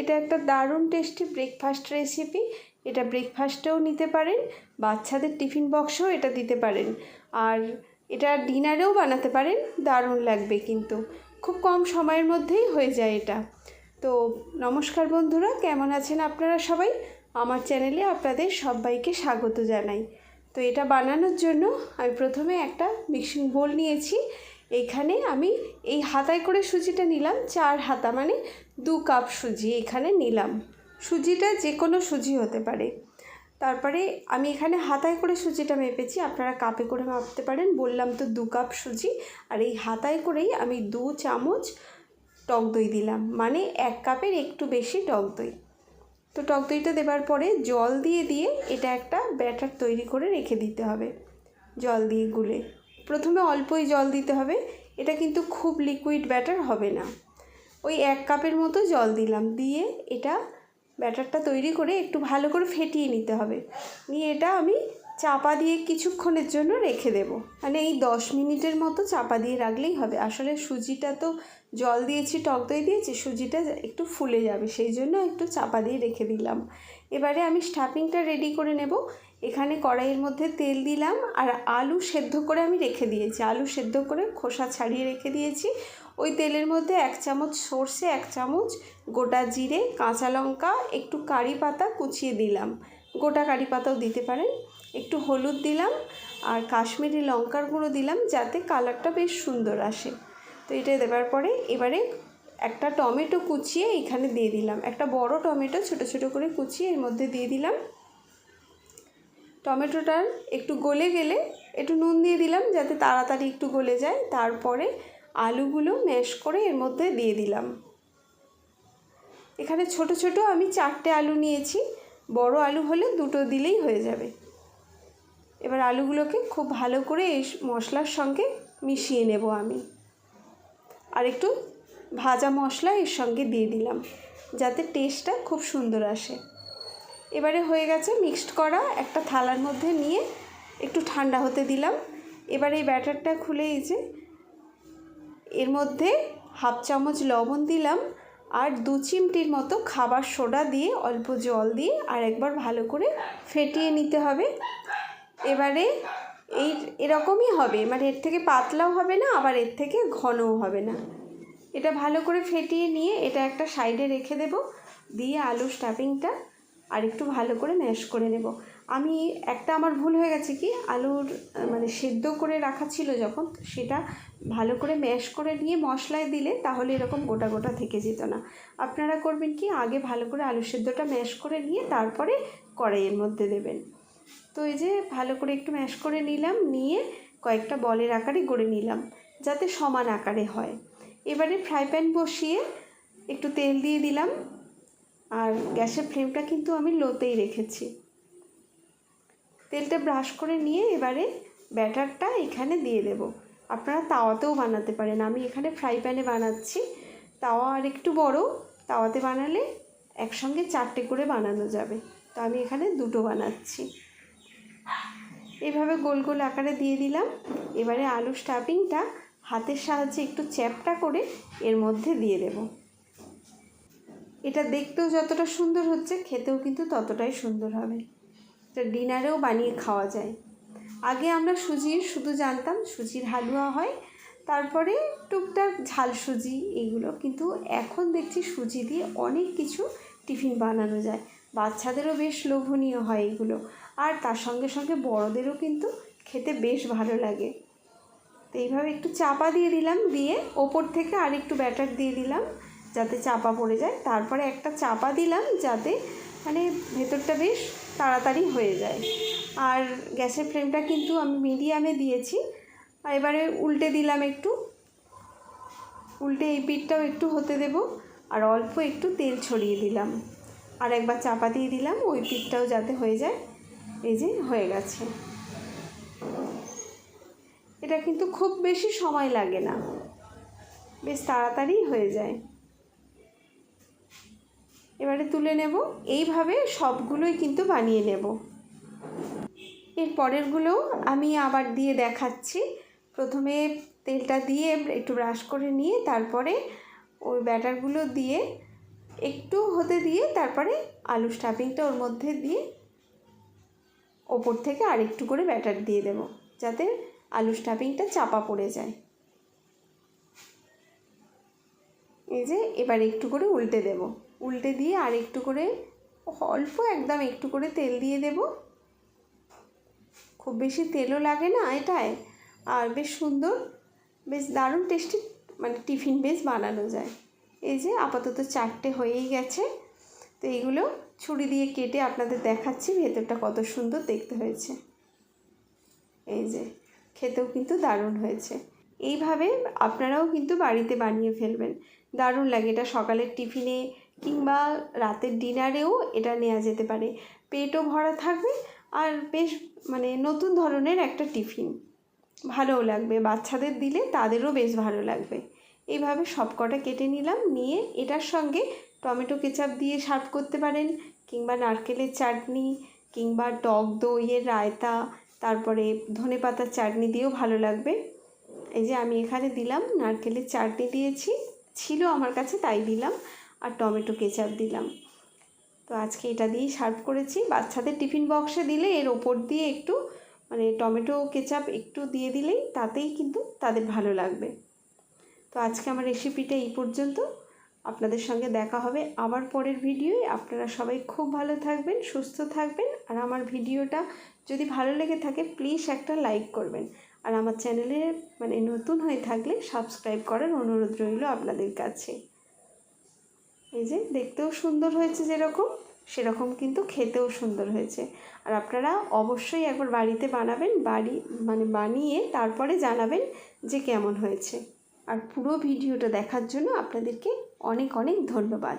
এটা একটা দারুণ টেস্টি ব্রেকফাস্ট রেসিপি এটা ব্রেকফাস্টেও নিতে পারেন, বাচ্চাদের টিফিন বক্সেও এটা দিতে পারেন। আর এটা ডিনারেও বানাতে পারেন, দারুণ লাগবে কিন্তু। খুব কম সময়ের মধ্যেই হয়ে যায় এটা। তো নমস্কার বন্ধুরা, কেমন আছেন আপনারা সবাই? আমার চ্যানেলে আপনাদের সবাইকে স্বাগত জানাই। তো এটা বানানোর জন্য আমি প্রথমে একটা মিক্সিং বোল নিয়েছি। এইখানে আমি এই হাতায় করে সুজিটা নিলাম, চার হাতা মানে দু কাপ সুজি এখানে নিলাম। সুজিটা যে কোনো সুজি হতে পারে। তারপরে আমি এখানে হাতায় করে সুজিটা মেপেছি, আপনারা কাপে করে মাপতে পারেন, বললাম তো দু কাপ সুজি। আর এই হাতায় করেই আমি দু চামচ টক দই দিলাম মানে এক কাপের একটু বেশি টক দই। তো টক দইটা দেবার পরে জল দিয়ে দিয়ে এটা একটা ব্যাটার তৈরি করে রেখে দিতে হবে, জল দিয়ে গুলে। প্রথমে অল্পই জল দিতে হবে। এটা কিন্তু খুব লিকুইড ব্যাটার হবে না। ওই এক কাপের মতো জল দিলাম। দিয়ে এটা ব্যাটারটা তৈরি করে একটু ভালো করে ফেটিয়ে নিতে হবে। নিয়ে এটা আমি চাপা দিয়ে কিছুক্ষণের জন্য রেখে দেব। মানে এই দশ মিনিটের মতো চাপা দিয়ে রাখলেই হবে। আসলে সুজিটা তো জল দিয়েছি, টক দই দিয়েছি, সুজিটা একটু ফুলে যাবে। সেই জন্য একটু চাপা দিয়ে রেখে দিলাম। এবারে আমি স্টাফিংটা রেডি করে নেব। এখানে কড়াইয়ের মধ্যে তেল দিলাম আর আলু সেদ্ধ করে আমি রেখে দিয়েছি। আলু সেদ্ধ করে খোসা ছাড়িয়ে রেখে দিয়েছি। ওই তেলের মধ্যে এক চামচ সর্ষে, এক চামচ গোটা জিরে, কাঁচা লঙ্কা, একটু কারি পাতা কুচিয়ে দিলাম। গোটা কারি পাতাও দিতে পারেন। একটু হলুদ দিলাম আর কাশ্মীরি লঙ্কার গুঁড়ো দিলাম যাতে কালারটা বেশ সুন্দর আসে। তো এটা দেওয়ার পরে এবারে একটা টমেটো কুচিয়ে এখানে দিয়ে দিলাম। একটা বড় টমেটো ছোট ছোট করে কুচিয়ে এর মধ্যে দিয়ে দিলাম। টমেটোটার একটু গলে গেলে একটু নুন দিয়ে দিলাম যাতে তাড়াতাড়ি একটু গলে যায়। তারপরে আলুগুলো ম্যাশ করে এর মধ্যে দিয়ে দিলাম। এখানে ছোট ছোট আমি চারটে আলু নিয়েছি। বড় আলু হলে দুটো দিলেই হয়ে যাবে। এবার আলুগুলোকে খুব ভালো করে এই মশলার সঙ্গে মিশিয়ে নেব আমি। আর একটু ভাজা মশলা এর সঙ্গে দিয়ে দিলাম যাতে টেস্টটা খুব সুন্দর আসে। এবারে হয়ে গেছে মিক্সড করা, একটা থালার মধ্যে নিয়ে একটু ঠান্ডা হতে দিলাম। এবার এই ব্যাটারটা খুলে এই যে এর মধ্যে হাফ চামচ লবণ দিলাম আর দু চিমটির মতো খাবার সোডা দিয়ে, অল্প জল দিয়ে আর একবার ভালো করে ফেটিয়ে নিতে হবে। এবারে এই এরকমই হবে মানে এর থেকে পাতলাও হবে না, আবার এর থেকে ঘনও হবে না। এটা ভালো করে ফেটিয়ে নিয়ে এটা একটা সাইডে রেখে দেব। দিয়ে আলু স্টাফিংটা আর একটু ভালো করে ম্যাশ করে নেব। আমি একটা আমার ভুল হয়ে গেছে কি? আলুর মানে সেদ্ধ করে রাখা ছিল যখন, সেটা ভালো করে ম্যাশ করে নিয়ে মশলায় দিলে তাহলে এরকম গোটা গোটা থেকে যেত না। আপনারা করবেন কি? আগে ভালো করে আলু সেদ্ধটা ম্যাশ করে নিয়ে তারপরে কড়াইয়ের মধ্যে দেবেন। তো এই যে ভালো করে একটু ম্যাশ করে নিলাম, নিয়ে কয়েকটা বলের আকারে গড়ে নিলাম, যাতে সমান আকারে হয়। এবারে ফ্রাই প্যান বসিয়ে একটু তেল দিয়ে দিলাম। আর গ্যাসের ফ্লেমটা কিন্তু আমি লোতেই রেখেছি। তেলটা ব্রাশ করে নিয়ে এবারে ব্যাটারটা এখানে দিয়ে দেব। আপনারা তাওয়াতেও বানাতে পারেন। আমি এখানে ফ্রাই প্যানে বানাচ্ছি। তাওয়া আর একটু বড়, তাওয়াতে বানালে একসঙ্গে চারটে করে বানানো যাবে। তো আমি এখানে দুটো বানাচ্ছি। এভাবে গোল গোল আকারে দিয়ে দিলাম। এবারে আলু স্টাফিংটা হাতের সাহায্যে একটু চ্যাপটা করে এর মধ্যে দিয়ে দেব। এটা দেখতেও যতটা সুন্দর হচ্ছে, খেতেও কিন্তু ততটাই সুন্দর হবে। এটা ডিনারেও বানিয়ে খাওয়া যায়। আগে আমরা সুজির, শুধু জানতাম সুজির হালুয়া হয়, তারপরে টুকটাক ঝাল সুজি এগুলো, কিন্তু এখন দেখছি সুজি দিয়ে অনেক কিছু টিফিন বানানো যায়। বাচ্চাদেরও বেশ লোভনীয় হয় এগুলো, আর তার সঙ্গে সঙ্গে বড়দেরও কিন্তু খেতে বেশ ভালো লাগে। তো এইভাবে একটু চাপা দিয়ে দিলাম, দিয়ে ওপর থেকে আর একটু ব্যাটার দিয়ে দিলাম। যাতে চাপা পড়ে যায়। তারপরে একটা চাপা দিলাম যাতে মানে ভেতরটা বেশ তাড়াতাড়ি হয়ে যায়। আর গ্যাসের ফ্লেমটা কিন্তু আমি মিডিয়ামে দিয়েছি। আর এবারে উল্টে দিলাম একটু। উল্টে এই পিঠটাও একটু হতে দেব। আর অল্প একটু তেল ছড়িয়ে দিলাম। আর একবার চাপা দিয়ে দিলাম, ওই পিঠটাও যাতে হয়ে যায়। এই যে হয়ে গেছে। এটা কিন্তু খুব বেশি সময় লাগে না। বেশ তাড়াতাড়ি হয়ে যায়। এবারে তুলে নেব। এইভাবে সবগুলোই কিন্তু বানিয়ে নেব। এর পরেরগুলোও আমি আবার দিয়ে দেখাচ্ছি। প্রথমে তেলটা দিয়ে একটু ব্রাশ করে নিয়ে তারপরে ওই ব্যাটারগুলো দিয়ে একটু হতে দিয়ে তারপরে আলু স্টাফিংটা ওর মধ্যে দিয়ে ওপর থেকে আরেকটু করে ব্যাটার দিয়ে দেব, যাতে আলু স্টাফিংটা চাপা পড়ে যায়। এই যে এবার একটু করে উল্টে দেব। উল্টে দিয়ে আর একটু করে, অল্প একদম একটু করে তেল দিয়ে দেব। খুব বেশি তেলও লাগে না এটায়, আর বেশ সুন্দর, বেশ দারুণ টেস্টি মানে টিফিন বেশ বানানো যায়। এই যে আপাতত চারটে হয়েই গেছে, তো এইগুলো ছুরি দিয়ে কেটে আপনাদের দেখাচ্ছি, ভেতরটা কত সুন্দর দেখতে হয়েছে। এই যে, খেতেও কিন্তু দারুণ হয়েছে। এইভাবে আপনারাও কিন্তু বাড়িতে বানিয়ে ফেলবেন। দারুণ লাগে, এটা সকালের টিফিনে কিংবা রাতের ডিনারেও এটা নেওয়া যেতে পারে। পেটও ভরা থাকবে আর বেশ মানে নতুন ধরনের একটা টিফিন। ভালোও লাগবে। বাচ্চাদের দিলে তাদেরও বেশ ভালো লাগবে। এইভাবে সব কটা কেটে নিলাম। নিয়ে এটার সঙ্গে টমেটো কেচাপ দিয়ে সার্ভ করতে পারেন কিংবা নারকেলের চাটনি কিংবা টক দইয়ের রায়তা, তারপরে ধনে পাতার চাটনি দিয়েও ভালো লাগবে। এই যে আমি এখানে দিলাম। নারকেলের চাটনি দিয়েছি। ছিল আমার কাছে, তাই দিলাম। আর টমেটো কেচাপ দিলাম। তো আজকে এটা দিয়েই সার্ভ করেছি। বাচ্চাদের টিফিন বক্সে দিলে এর ওপর দিয়ে একটু মানে টমেটো কেচাপ একটু দিয়ে দিলেই তাতেই কিন্তু তাদের ভালো লাগবে। তো আজকে আমার রেসিপিটা এই পর্যন্ত। আপনাদের সঙ্গে দেখা হবে আবার পরের ভিডিওয়ে আপনারা সবাই খুব ভালো থাকবেন, সুস্থ থাকবেন। আর আমার ভিডিওটা যদি ভালো লেগে থাকে প্লিজ একটা লাইক করবেন। আর আমার চ্যানেলে মানে নতুন হয়ে থাকলে সাবস্ক্রাইব করার অনুরোধ রইল আপনাদের কাছে। এই যে দেখতেও সুন্দর হয়েছে যেরকম, সেরকম কিন্তু খেতেও সুন্দর হয়েছে। আর আপনারা অবশ্যই একবার বাড়িতে বানাবেন, বাড়ি মানে বানিয়ে তারপরে জানাবেন যে কেমন হয়েছে। আর পুরো ভিডিওটা দেখার জন্য আপনাদেরকে অনেক অনেক ধন্যবাদ।